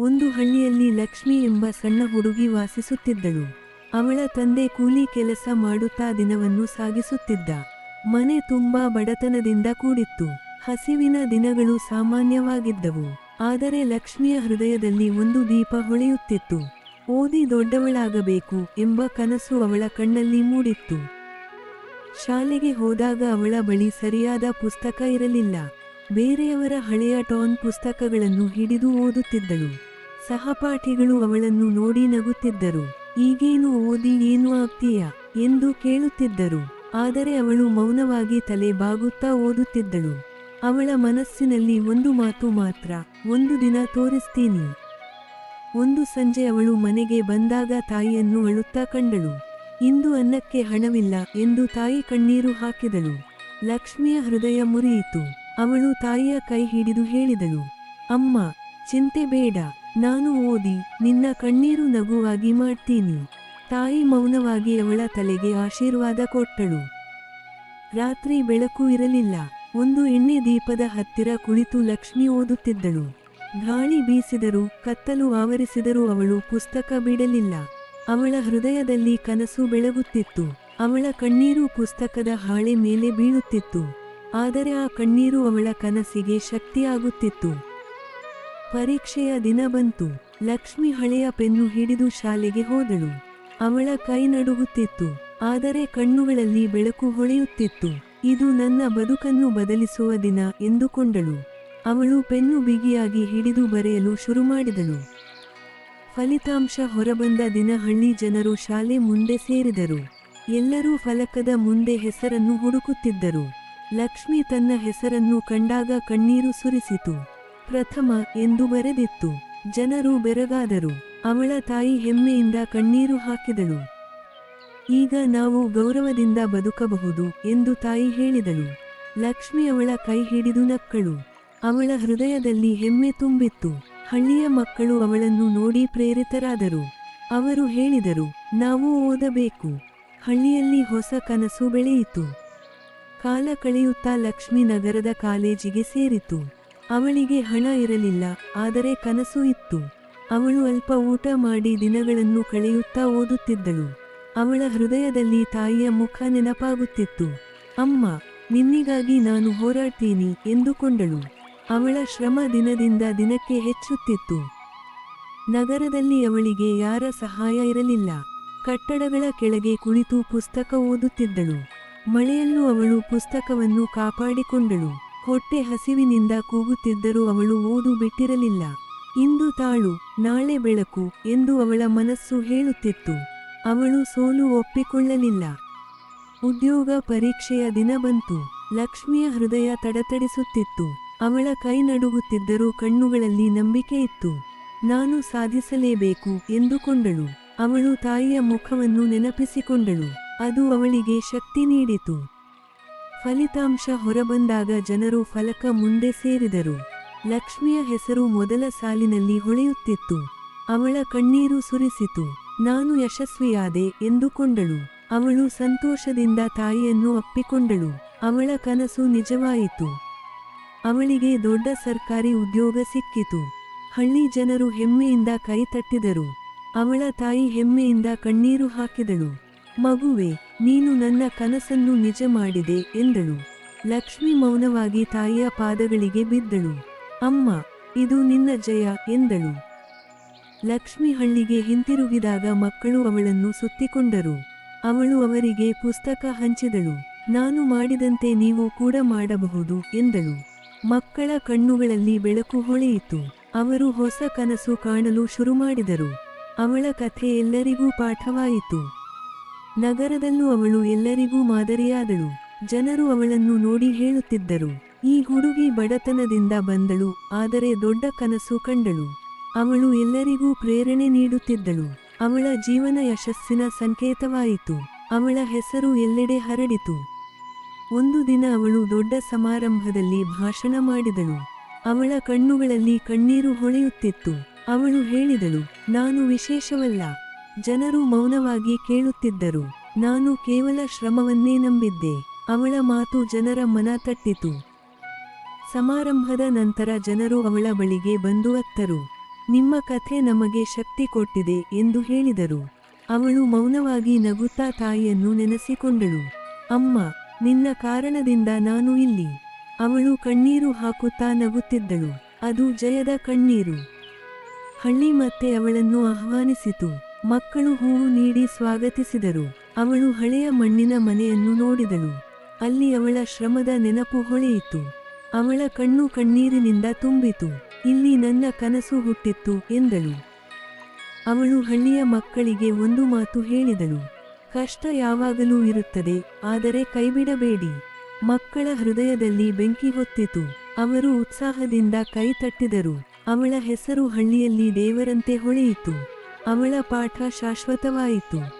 ಒಂದು ಹಳ್ಳಿಯಲ್ಲಿ ಲಕ್ಷ್ಮಿ ಎಂಬ ಸಣ್ಣ ಹುಡುಗಿ ವಾಸಿಸುತ್ತಿದ್ದಳು. ಅವಳ ತಂದೆ ಕೂಲಿ ಕೆಲಸ ಮಾಡುತ್ತಾ ದಿನವನ್ನು ಸಾಗಿಸುತ್ತಿದ್ದ. ಮನೆ ತುಂಬಾ ಬಡತನದಿಂದ ಕೂಡಿತ್ತು. ಹಸಿವಿನ ದಿನಗಳು ಸಾಮಾನ್ಯವಾಗಿದ್ದವು. ಆದರೆ ಲಕ್ಷ್ಮಿಯ ಹೃದಯದಲ್ಲಿ ಒಂದು ದೀಪ ಹೊಳೆಯುತ್ತಿತ್ತು. ಓದಿ ದೊಡ್ಡವಳಾಗಬೇಕು ಎಂಬ ಕನಸು ಅವಳ ಕಣ್ಣಲ್ಲಿ ಮೂಡಿತ್ತು. ಶಾಲೆಗೆ ಹೋದಾಗ ಅವಳ ಬಳಿ ಸರಿಯಾದ ಪುಸ್ತಕ ಇರಲಿಲ್ಲ. ಬೇರೆಯವರ ಹಳೆಯ ಟಾನ್ ಪುಸ್ತಕಗಳನ್ನು ಹಿಡಿದು ಓದುತ್ತಿದ್ದಳು. ಸಹಪಾಠಿಗಳು ಅವಳನ್ನು ನೋಡಿ ನಗುತ್ತಿದ್ದರು. ಈಗೇನು ಓದಿ ಏನು ಆಗ್ತೀಯ? ಎಂದು ಕೇಳುತ್ತಿದ್ದರು. ಆದರೆ ಅವಳು ಮೌನವಾಗಿ ತಲೆ ಬಾಗುತ್ತಾ ಓದುತ್ತಿದ್ದಳು. ಅವಳ ಮನಸ್ಸಿನಲ್ಲಿ ಒಂದು ಮಾತು ಮಾತ್ರ, ಒಂದು ದಿನ ತೋರಿಸ್ತೀನಿ. ಒಂದು ಸಂಜೆ ಅವಳು ಮನೆಗೆ ಬಂದಾಗ ತಾಯಿಯನ್ನು ಅಳುತ್ತಾ ಕಂಡಳು. ಇಂದು ಅನ್ನಕ್ಕೆ ಹಣವಿಲ್ಲ ಎಂದು ತಾಯಿ ಕಣ್ಣೀರು ಹಾಕಿದಳು. ಲಕ್ಷ್ಮಿಯ ಹೃದಯ ಮುರಿಯಿತು. ಅವಳು ತಾಯಿಯ ಕೈ ಹಿಡಿದು ಹೇಳಿದಳು. ಅಮ್ಮ, ಚಿಂತೆ ಬೇಡ. ನಾನು ಓದಿ, ನಿನ್ನ ಕಣ್ಣೀರು ನಗುವಾಗಿ ಮಾಡ್ತೀನಿ. ತಾಯಿ ಮೌನವಾಗಿ ಅವಳ ತಲೆಗೆ ಆಶೀರ್ವಾದ ಕೊಟ್ಟಳು. ರಾತ್ರಿ ಬೆಳಕು ಇರಲಿಲ್ಲ. ಒಂದು ಎಣ್ಣೆ ದೀಪದ ಹತ್ತಿರ ಕುಳಿತು ಲಕ್ಷ್ಮಿ ಓದುತ್ತಿದ್ದಳು. ಗಾಳಿ ಬೀಸಿದರೂ, ಕತ್ತಲು ಆವರಿಸಿದರೂ ಅವಳು ಪುಸ್ತಕ ಬಿಡಲಿಲ್ಲ. ಅವಳ ಹೃದಯದಲ್ಲಿ ಕನಸು ಬೆಳಗುತ್ತಿತ್ತು. ಅವಳ ಕಣ್ಣೀರು ಪುಸ್ತಕದ ಹಾಳೆ ಮೇಲೆ ಬೀಳುತ್ತಿತ್ತು. ಆದರೆ ಆ ಕಣ್ಣೀರು ಅವಳ ಕನಸಿಗೆ ಶಕ್ತಿಯಾಗುತ್ತಿತ್ತು. ಪರೀಕ್ಷೆಯ ದಿನ ಬಂತು. ಲಕ್ಷ್ಮಿ ಹಳೆಯ ಪೆನ್ನು ಹಿಡಿದು ಶಾಲೆಗೆ ಹೋದಳು. ಅವಳ ಕೈ ನಡುಗುತ್ತಿತ್ತು. ಆದರೆ ಕಣ್ಣುಗಳಲ್ಲಿ ಬೆಳಕು ಹೊಳೆಯುತ್ತಿತ್ತು. ಇದು ನನ್ನ ಬದುಕನ್ನು ಬದಲಿಸುವ ದಿನ ಎಂದುಕೊಂಡಳು. ಅವಳು ಪೆನ್ನು ಬಿಗಿಯಾಗಿ ಹಿಡಿದು ಬರೆಯಲು ಶುರು ಮಾಡಿದಳು. ಫಲಿತಾಂಶ ಹೊರಬಂದ ದಿನ ಹಳ್ಳಿ ಜನರು ಶಾಲೆ ಮುಂದೆ ಸೇರಿದರು. ಎಲ್ಲರೂ ಫಲಕದ ಮುಂದೆ ಹೆಸರನ್ನು ಹುಡುಕುತ್ತಿದ್ದರು. ಲಕ್ಷ್ಮಿ ತನ್ನ ಹೆಸರನ್ನು ಕಂಡಾಗ ಕಣ್ಣೀರು ಸುರಿಸಿತು. ಪ್ರಥಮ ಎಂದು ಬರೆದಿತ್ತು. ಜನರು ಬೆರಗಾದರು. ಅವಳ ತಾಯಿ ಹೆಮ್ಮೆಯಿಂದ ಕಣ್ಣೀರು ಹಾಕಿದಳು. ಈಗ ನಾವು ಗೌರವದಿಂದ ಬದುಕಬಹುದು ಎಂದು ತಾಯಿ ಹೇಳಿದಳು. ಲಕ್ಷ್ಮಿ ಅವಳ ಕೈ ಹಿಡಿದು ನಕ್ಕಳು. ಅವಳ ಹೃದಯದಲ್ಲಿ ಹೆಮ್ಮೆ ತುಂಬಿತ್ತು. ಹಳ್ಳಿಯ ಮಕ್ಕಳು ಅವಳನ್ನು ನೋಡಿ ಪ್ರೇರಿತರಾದರು. ಅವರು ಹೇಳಿದರು, ನಾವು ಓದಬೇಕು. ಹಳ್ಳಿಯಲ್ಲಿ ಹೊಸ ಕನಸು ಬೆಳೆಯಿತು. ಕಾಲ ಕಳೆಯುತ್ತಾ ಲಕ್ಷ್ಮಿ ನಗರದ ಕಾಲೇಜಿಗೆ ಸೇರಿತು. ಅವಳಿಗೆ ಹಣ ಇರಲಿಲ್ಲ, ಆದರೆ ಕನಸು ಇತ್ತು. ಅವಳು ಅಲ್ಪ ಊಟ ಮಾಡಿ ದಿನಗಳನ್ನು ಕಳೆಯುತ್ತಾ ಓದುತ್ತಿದ್ದಳು. ಅವಳ ಹೃದಯದಲ್ಲಿ ತಾಯಿಯ ಮುಖ ನೆನಪಾಗುತ್ತಿತ್ತು. ಅಮ್ಮ, ನಿನ್ನಿಗಾಗಿ ನಾನು ಹೋರಾಡ್ತೀನಿ, ಎಂದುಕೊಂಡಳು. ಅವಳ ಶ್ರಮ ದಿನದಿಂದ ದಿನಕ್ಕೆ ಹೆಚ್ಚುತ್ತಿತ್ತು. ನಗರದಲ್ಲಿ ಅವಳಿಗೆ ಯಾರ ಸಹಾಯ ಇರಲಿಲ್ಲ. ಕಟ್ಟಡಗಳ ಕೆಳಗೆ ಕುಳಿತು ಪುಸ್ತಕ ಓದುತ್ತಿದ್ದಳು. ಮಳೆಯಲ್ಲೂ ಅವಳು ಪುಸ್ತಕವನ್ನು ಕಾಪಾಡಿಕೊಂಡಳು. ಹೊಟ್ಟೆ ಹಸಿವಿನಿಂದ ಕೂಗುತ್ತಿದ್ದರೂ ಅವಳು ಓದು ಬಿಟ್ಟಿರಲಿಲ್ಲ. ಇಂದು ತಾಳು, ನಾಳೆ ಬೆಳಕು ಎಂದು ಅವಳ ಮನಸ್ಸು ಹೇಳುತ್ತಿತ್ತು. ಅವಳು ಸೋಲು ಒಪ್ಪಿಕೊಳ್ಳಲಿಲ್ಲ. ಉದ್ಯೋಗ ಪರೀಕ್ಷೆಯ ದಿನ ಬಂತು. ಲಕ್ಷ್ಮಿಯ ಹೃದಯ ತಡತಡಿಸುತ್ತಿತ್ತು. ಅವಳ ಕೈ ನಡುಗುತ್ತಿದ್ದರೂ ಕಣ್ಣುಗಳಲ್ಲಿ ನಂಬಿಕೆ ಇತ್ತು. ನಾನು ಸಾಧಿಸಲೇಬೇಕು ಎಂದುಕೊಂಡಳು. ಅವಳು ತಾಯಿಯ ಮುಖವನ್ನು ನೆನಪಿಸಿಕೊಂಡಳು. ಅದು ಅವಳಿಗೆ ಶಕ್ತಿ ನೀಡಿತು. ಫಲಿತಾಂಶ ಹೊರಬಂದಾಗ ಜನರು ಫಲಕ ಮುಂದೆ ಸೇರಿದರು. ಲಕ್ಷ್ಮಿಯ ಹೆಸರು ಮೊದಲ ಸಾಲಿನಲ್ಲಿ ಹೊಳೆಯುತ್ತಿತ್ತು. ಅವಳ ಕಣ್ಣೀರು ಸುರಿಸಿತು. ನಾನು ಯಶಸ್ವಿಯಾದೆ ಎಂದುಕೊಂಡಳು. ಅವಳು ಸಂತೋಷದಿಂದ ತಾಯಿಯನ್ನು ಅಪ್ಪಿಕೊಂಡಳು. ಅವಳ ಕನಸು ನಿಜವಾಯಿತು. ಅವಳಿಗೆ ದೊಡ್ಡ ಸರ್ಕಾರಿ ಉದ್ಯೋಗ ಸಿಕ್ಕಿತು. ಹಳ್ಳಿ ಜನರು ಹೆಮ್ಮೆಯಿಂದ ಕೈ ತಟ್ಟಿದರು. ಅವಳ ತಾಯಿ ಹೆಮ್ಮೆಯಿಂದ ಕಣ್ಣೀರು ಹಾಕಿದಳು. ಮಗುವೆ ನೀನು ನನ್ನ ಕನಸನ್ನು ನಿಜ ಮಾಡಿದೆ ಎಂದಳು. ಲಕ್ಷ್ಮಿ ಮೌನವಾಗಿ ತಾಯಿಯ ಪಾದಗಳಿಗೆ ಬಿದ್ದಳು. ಅಮ್ಮ, ಇದು ನಿನ್ನ ಜಯ ಎಂದಳು. ಲಕ್ಷ್ಮಿ ಹಳ್ಳಿಗೆ ಹಿಂತಿರುಗಿದಾಗ ಮಕ್ಕಳು ಅವಳನ್ನು ಸುತ್ತಿಕೊಂಡರು. ಅವಳು ಅವರಿಗೆ ಪುಸ್ತಕ ಹಂಚಿದಳು. ನಾನು ಮಾಡಿದಂತೆ ನೀವು ಕೂಡ ಮಾಡಬಹುದು ಎಂದಳು. ಮಕ್ಕಳ ಕಣ್ಣುಗಳಲ್ಲಿ ಬೆಳಕು ಹೊಳೆಯಿತು. ಅವರು ಹೊಸ ಕನಸು ಕಾಣಲು ಶುರು ಮಾಡಿದರು ಅವಳ ಕಥೆ ಎಲ್ಲರಿಗೂ ಪಾಠವಾಯಿತು. ನಗರದಲ್ಲೂ ಅವಳು ಎಲ್ಲರಿಗೂ ಮಾದರಿಯಾದಳು. ಜನರು ಅವಳನ್ನು ನೋಡಿ ಹೇಳುತ್ತಿದ್ದರು. ಈ ಹುಡುಗಿ ಬಡತನದಿಂದ ಬಂದಳು, ಆದರೆ ದೊಡ್ಡ ಕನಸು ಕಂಡಳು. ಅವಳು ಎಲ್ಲರಿಗೂ ಪ್ರೇರಣೆ ನೀಡುತ್ತಿದ್ದಳು. ಅವಳ ಜೀವನ ಯಶಸ್ಸಿನ ಸಂಕೇತವಾಯಿತು. ಅವಳ ಹೆಸರು ಎಲ್ಲೆಡೆ ಹರಡಿತು. ಒಂದು ದಿನ ಅವಳು ದೊಡ್ಡ ಸಮಾರಂಭದಲ್ಲಿ ಭಾಷಣ ಮಾಡಿದಳು. ಅವಳ ಕಣ್ಣುಗಳಲ್ಲಿ ಕಣ್ಣೀರು ಹೊಳೆಯುತ್ತಿತ್ತು. ಅವಳು ಹೇಳಿದಳು, ನಾನು ವಿಶೇಷವಲ್ಲ. ಜನರು ಮೌನವಾಗಿ ಕೇಳುತ್ತಿದ್ದರು. ನಾನು ಕೇವಲ ಶ್ರಮವನ್ನೇ ನಂಬಿದ್ದೆ. ಅವಳ ಮಾತು ಜನರ ಮನ ತಟ್ಟಿತು. ಸಮಾರಂಭದ ನಂತರ ಜನರು ಅವಳ ಬಳಿಗೆ ಬಂದು ಅತ್ತರು. ನಿಮ್ಮ ಕಥೆ ನಮಗೆ ಶಕ್ತಿ ಕೊಟ್ಟಿದೆ ಎಂದು ಹೇಳಿದರು. ಅವಳು ಮೌನವಾಗಿ ನಗುತ್ತಾ ತಾಯಿಯನ್ನು ನೆನೆಸಿಕೊಂಡಳು. ಅಮ್ಮ, ನಿನ್ನ ಕಾರಣದಿಂದ ನಾನು ಇಲ್ಲಿ. ಅವಳು ಕಣ್ಣೀರು ಹಾಕುತ್ತಾ ನಗುತ್ತಿದ್ದಳು. ಅದು ಜಯದ ಕಣ್ಣೀರು. ಹಳ್ಳಿ ಮತ್ತೆ ಅವಳನ್ನು ಆಹ್ವಾನಿಸಿತು. ಮಕ್ಕಳು ಹೂವು ನೀಡಿ ಸ್ವಾಗತಿಸಿದರು. ಅವಳು ಹಳೆಯ ಮಣ್ಣಿನ ಮನೆಯನ್ನು ನೋಡಿದಳು. ಅಲ್ಲಿ ಅವಳ ಶ್ರಮದ ನೆನಪು ಹೊಳೆಯಿತು. ಅವಳ ಕಣ್ಣು ಕಣ್ಣೀರಿನಿಂದ ತುಂಬಿತು. ಇಲ್ಲಿ ನನ್ನ ಕನಸು ಹುಟ್ಟಿತ್ತು ಎಂದಳು. ಅವಳು ಹಳ್ಳಿಯ ಮಕ್ಕಳಿಗೆ ಒಂದು ಮಾತು ಹೇಳಿದಳು. ಕಷ್ಟ ಯಾವಾಗಲೂ ಇರುತ್ತದೆ, ಆದರೆ ಕೈಬಿಡಬೇಡಿ. ಮಕ್ಕಳ ಹೃದಯದಲ್ಲಿ ಬೆಂಕಿ ಹೊತ್ತಿತು. ಅವರು ಉತ್ಸಾಹದಿಂದ ಕೈ ತಟ್ಟಿದರು. ಅವಳ ಹೆಸರು ಹಳ್ಳಿಯಲ್ಲಿ ದೇವರಂತೆ ಹೊಳೆಯಿತು. ಅವಳ ಪಾಠ ಶಾಶ್ವತವಾಯಿತು.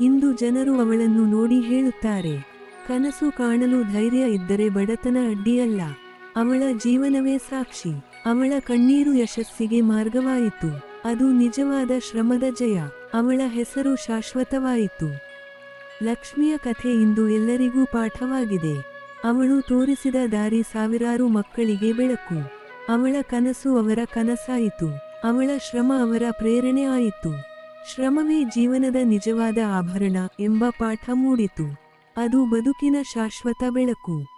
ಇಂದು ಜನರು ಅವಳನ್ನು ನೋಡಿ ಹೇಳುತ್ತಾರೆ. ಕನಸು ಕಾಣಲು ಧೈರ್ಯ ಇದ್ದರೆ ಬಡತನ ಅಡ್ಡಿಯಲ್ಲ. ಅವಳ ಜೀವನವೇ ಸಾಕ್ಷಿ. ಅವಳ ಕಣ್ಣೀರು ಯಶಸ್ಸಿಗೆ ಮಾರ್ಗವಾಯಿತು. ಅದು ನಿಜವಾದ ಶ್ರಮದ ಜಯ. ಅವಳ ಹೆಸರು ಶಾಶ್ವತವಾಯಿತು. ಲಕ್ಷ್ಮಿಯ ಕಥೆ ಇಂದು ಎಲ್ಲರಿಗೂ ಪಾಠವಾಗಿದೆ. ಅವಳು ತೋರಿಸಿದ ದಾರಿ ಸಾವಿರಾರು ಮಕ್ಕಳಿಗೆ ಬೆಳಕು. ಅವಳ ಕನಸು ಅವರ ಕನಸಾಯಿತು. ಅವಳ ಶ್ರಮ ಅವರ ಪ್ರೇರಣೆ ಆಯಿತು. ಶ್ರಮವೇ ಜೀವನದ ನಿಜವಾದ ಆಭರಣ ಎಂಬ ಪಾಠ ಮೂಡಿತು. ಅದು ಬದುಕಿನ ಶಾಶ್ವತ ಬೆಳಕು.